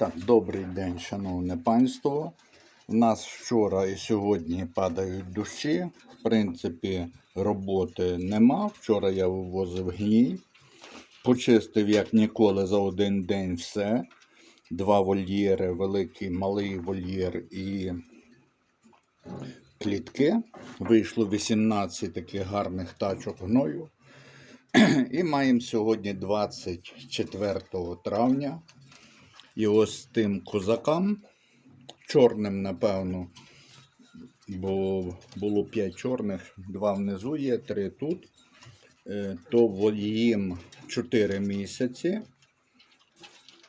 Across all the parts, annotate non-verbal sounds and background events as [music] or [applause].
Так, добрий день, шановне панство. У нас вчора і сьогодні падають дощі. В принципі, роботи нема. Вчора я вивозив гній. Почистив, як ніколи, за один день все. Два вольєри, великий, малий вольєр і клітки. Вийшло 18 таких гарних тачок гною. [clears throat] І маємо сьогодні 24 травня. І ось тим козакам, чорним, напевно, бо було 5 чорних, два внизу є, три тут. Е, То їм 4 місяці.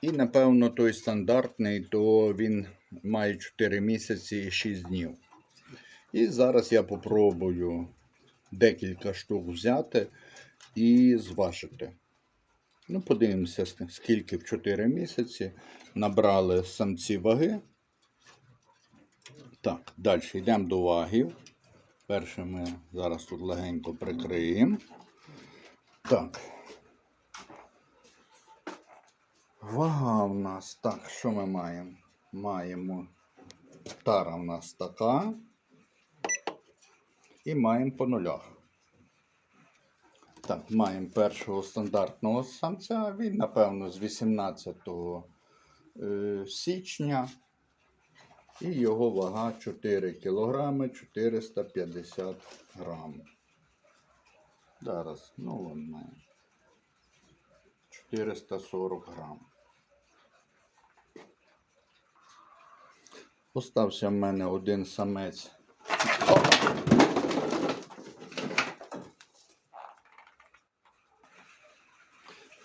І, напевно, той стандартний, то він має 4 місяці і 6 днів. І зараз я попробую декілька штук взяти і зважити. Ну, подивимося, скільки в 4 місяці набрали самці ваги. Так, далі йдемо до вагів. Перше ми зараз тут легенько прикриємо. Так. Вага в нас. Так, що ми маємо? Маємо тара в нас така. І маємо по нулях. Так, маємо першого стандартного самця. Він, напевно, з 18 е, січня. І його вага 4 кг 450 грамів. Зараз, ну вон має. 440 грам. Остався в мене один самець.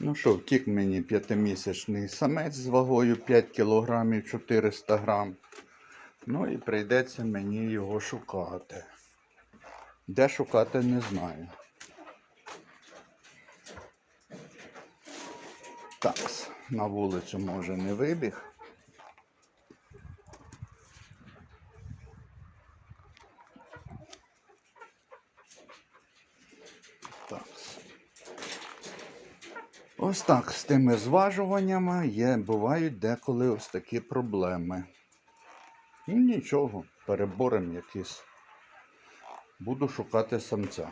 Ну що, втік мені п'ятимісячний самець з вагою 5 кг 400 грам. Ну і прийдеться мені його шукати. Де шукати, не знаю. Так, на вулицю може не вибіг. Ось так з тими зважуваннями є, бувають деколи ось такі проблеми. Ну нічого, переборем якийсь. Буду шукати самця.